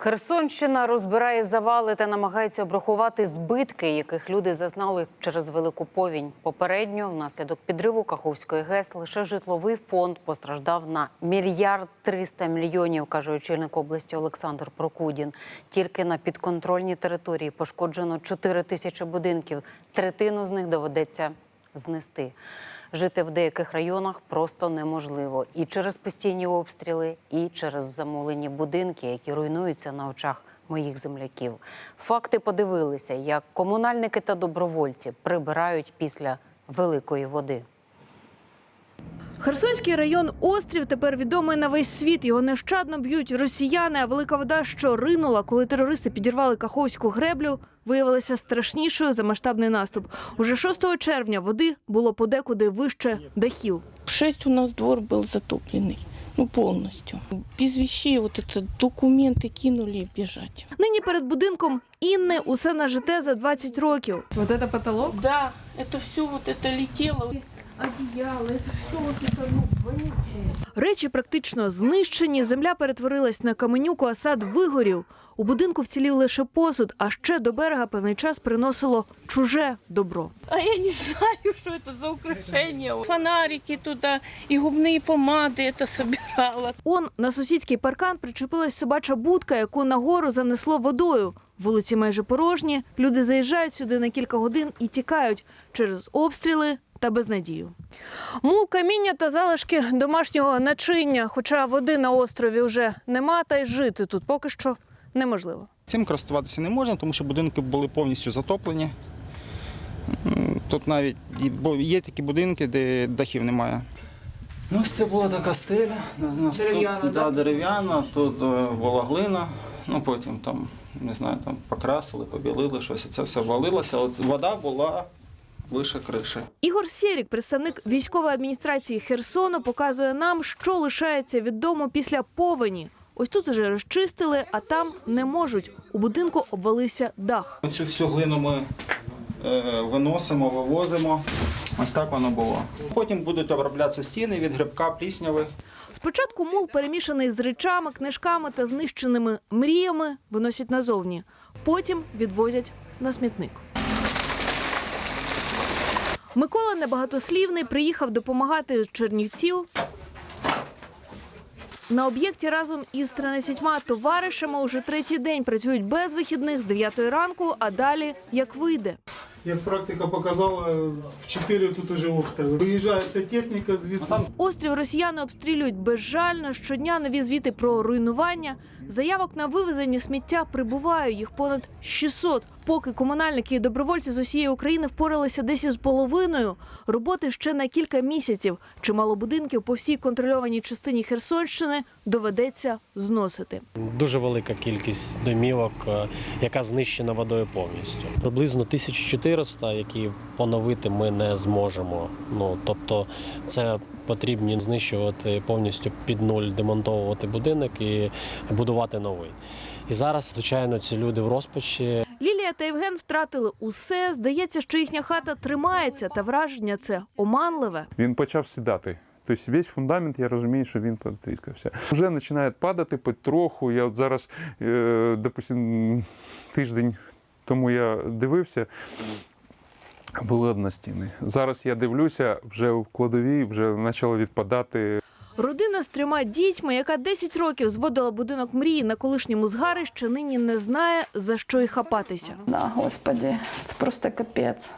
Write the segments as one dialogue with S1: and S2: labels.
S1: Херсонщина розбирає завали та намагається обрахувати збитки, яких люди зазнали через велику повінь. Попередньо, внаслідок підриву Каховської ГЕС, лише житловий фонд постраждав на мільярд триста мільйонів, каже очільник області Олександр Прокудін. Тільки на підконтрольній території пошкоджено 4 тисячі будинків. Третину з них доведеться знести. Жити в деяких районах просто неможливо і через постійні обстріли, і через замолені будинки, які руйнуються на очах моїх земляків. Факти подивилися, як комунальники та добровольці прибирають після великої води.
S2: Херсонський район Острів тепер відомий на весь світ. Його нещадно б'ють росіяни. А велика вода, що ринула, коли терористи підірвали Каховську греблю, виявилася страшнішою за масштабний наступ. Уже 6 червня води було подекуди вище дахів.
S3: В шесть у нас двор был затопленный. Ну, полностью. Без вещей вот это документы кинули и бежать.
S2: Нині перед будинком Інни усе нажите за 20 років. Вот это потолок?
S3: Да, это все вот это летело.
S2: Одіяло, це що вот это, ну, вонюче. Речі практично знищені, земля перетворилась на каменюку, а сад вигорів. У будинку вцілів лише посуд, а ще до берега певний час приносило чуже добро.
S3: А я не знаю, что это за украшения. Фонарики туда и губные помады это собирала.
S2: Он на сусідський паркан причепилась собача будка, яку нагору занесло водою. Вулиці майже порожні. Люди заїжджають сюди на кілька годин і тікають через обстріли та безнадію. Мул каміння та залишки домашнього начиння. Хоча води на острові вже нема, та й жити тут поки що неможливо.
S4: Цим користуватися не можна, тому що будинки були повністю затоплені. Тут навіть бо є такі будинки, де дахів немає. Ну, ось це була така стеля. На- на-
S2: Дерев'яна,
S4: тут,
S2: да?
S4: да, дерев'яна, тут е, була глина, ну потім там, не знаю, там покрасили, побілили щось. Це все валилося. От вода була вище криші.
S2: Ігор Сєрік, представник військової адміністрації Херсону, показує нам, що лишається від дому після повені. Ось тут уже розчистили, а там не можуть. У будинку обвалився дах.
S4: Цю всю глину ми е, виносимо, вивозимо. Ось так воно було. Потім будуть оброблятися стіни від грибка, плісняви.
S2: Спочатку мул перемішаний з речами, книжками та знищеними мріями виносять назовні. Потім відвозять на смітник. Микола небагатослівний приїхав допомагати з Чернівців. На об'єкті разом із 13 товаришами уже третій день працюють без вихідних з 9 ранку, а далі як вийде.
S5: Як практика показала, в 4 тут уже обстріли. Виїжджає вся техніка звідси.
S2: Острів росіяни обстрілюють безжально. Щодня нові звіти про руйнування. Заявок на вивезення сміття прибуває. Їх понад 600. Поки комунальники і добровольці з усієї України впоралися десь із половиною. Роботи ще на кілька місяців. Чимало будинків по всій контрольованій частині Херсонщини доведеться зносити.
S6: Дуже велика кількість домівок, е, яка знищена водою повністю. Приблизно 1400, які поновити ми не зможемо. Ну тобто, це потрібно знищувати повністю під нуль, демонтовувати будинок і будувати новий. І зараз, звичайно, ці люди в розпачі.
S2: Лілія та Євген втратили усе. Здається, що їхня хата тримається, та враження це оманливе.
S7: Він почав сідати. Тобто весь фундамент, я розумію, що він потріскався. Вже починає падати потроху. Я от зараз, е, допустим, тиждень тому я дивився, були одностіни. Зараз я дивлюся, вже в кладовій вже почало відпадати.
S2: Родина з трьома дітьми, яка 10 років зводила будинок мрії на колишньому згарищі, нині не знає за що й хапатися.
S8: Да, господі, це просто капець.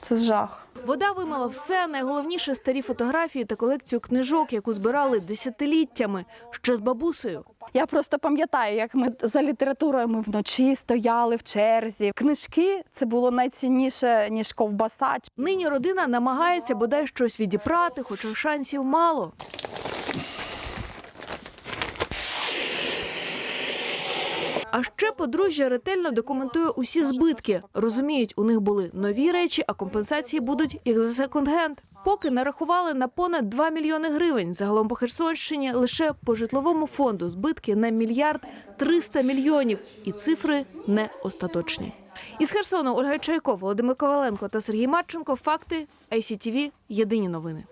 S8: Це жах.
S2: Вода вимила все, найголовніше старі фотографії та колекцію книжок, яку збирали десятиліттями ще з бабусею.
S8: Я просто пам'ятаю, як ми за літературою ми вночі стояли в черзі. Книжки це було найцінніше, ніж ковбаса.
S2: Нині родина намагається бодай щось відіпрати, хоча шансів мало. А ще подружжя ретельно документує усі збитки. Розуміють, у них були нові речі, а компенсації будуть як за секонд-генд. Поки нарахували на понад 2 мільйони гривень. Загалом по Херсонщині лише по житловому фонду збитки на мільярд 300 мільйонів. І цифри не остаточні. Із Херсону Ольга Чайко, Володимир Коваленко та Сергій Марченко. Факти ICTV. Єдині новини.